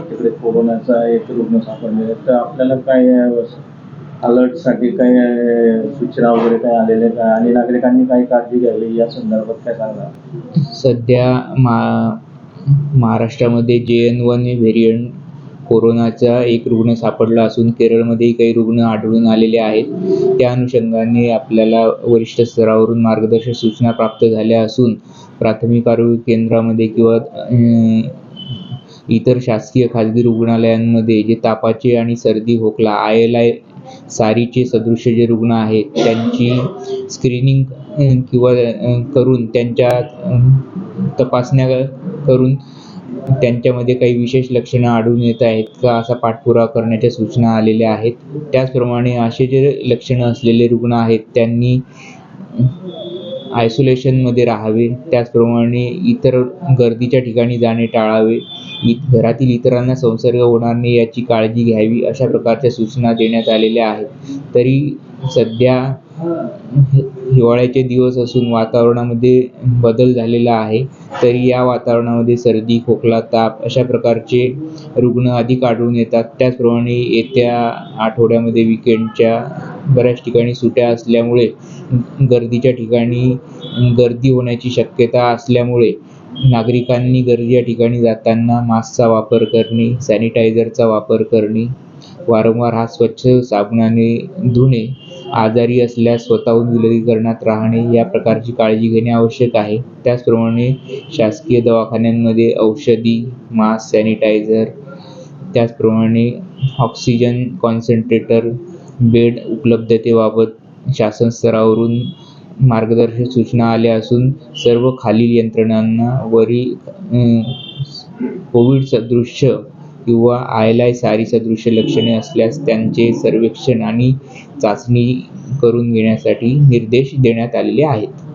तिकडे कोरोनाचा एक रुग्ण सापडलेला आहे. तर आपल्याला काय अलर्टसाठी काय सूचना वगैरे काय आलेल्या काय आणि नागरिकांनी काय काळजी घ्यावी या संदर्भात काय सांगा सध्या मा महाराष्ट्रामध्ये जे एन वन व्हेरियंट कोरोनाचा एक रुग्ण सापडला असून केरळमध्येही काही रुग्ण आढळून आलेले आहेत. त्या अनुषंगाने आपल्याला वरिष्ठ स्तरावरून मार्गदर्शक सूचना प्राप्त झाल्या असून प्राथमिक आरोग्य केंद्रामध्ये किंवा इतर शासकीय खाजगी रुग्णालयांमध्ये जे तापाचे आणि सर्दी खोकला आय एल आय सारीचे सदृश्य जे रुग्ण आहेत त्यांची स्क्रीनिंग किंवा करून त्यांच्या तपासण्या करून त्यांच्यामध्ये काही विशेष लक्षणं आढळून येत आहेत का असा पाठपुरावा करण्याच्या सूचना आलेल्या आहेत. त्याचप्रमाणे असे जे लक्षणं असलेले रुग्ण आहेत त्यांनी आयसोलेशनमध्ये राहावे. त्याचप्रमाणे इतर गर्दीच्या ठिकाणी जाणे टाळावे. इ घरातील इतरांना संसर्ग होणार नाही याची काळजी घ्यावी अशा प्रकारच्या सूचना देण्यात आलेल्या आहेत. तरी सध्या हिवाळ्याचे दिवस असून वातावरणामध्ये बदल झालेला आहे. तरी या वातावरणामध्ये सर्दी खोकला ताप अशा प्रकारचे रुग्ण अधिक आढळून येतात. त्याचप्रमाणे येत्या आठवड्यामध्ये विकेंडच्या बऱ्याच ठिकाणी सुट्या असल्यामुळे गर्दीच्या ठिकाणी गर्दी होण्याची शक्यता असल्यामुळे नागरिकांनी गर्दीच्या ठिकाणी जाताना मास्कचा वापर करणे सॅनिटायझरचा वापर करणे वारंवार हात स्वच्छ साबणाने धुणे आजारी असल्यास स्वतःहून विलगीकरणात राहणे या प्रकारची काळजी घेणे आवश्यक आहे. त्याचप्रमाणे शासकीय दवाखान्यांमध्ये औषधी मास्क सॅनिटायझर त्याचप्रमाणे ऑक्सिजन कॉन्सन्ट्रेटर बेड उपलब्धतेबाबत शासन स्तरावरून मार्गदर्शक सूचना आल्या असून सर्व खालील यंत्रणांना वरील कोविड सदृश्य किंवा आयलाय सारी सदृश्य लक्षणे असल्यास त्यांचे सर्वेक्षण आणि चाचणी करून घेण्यासाठी निर्देश देण्यात आलेले आहेत.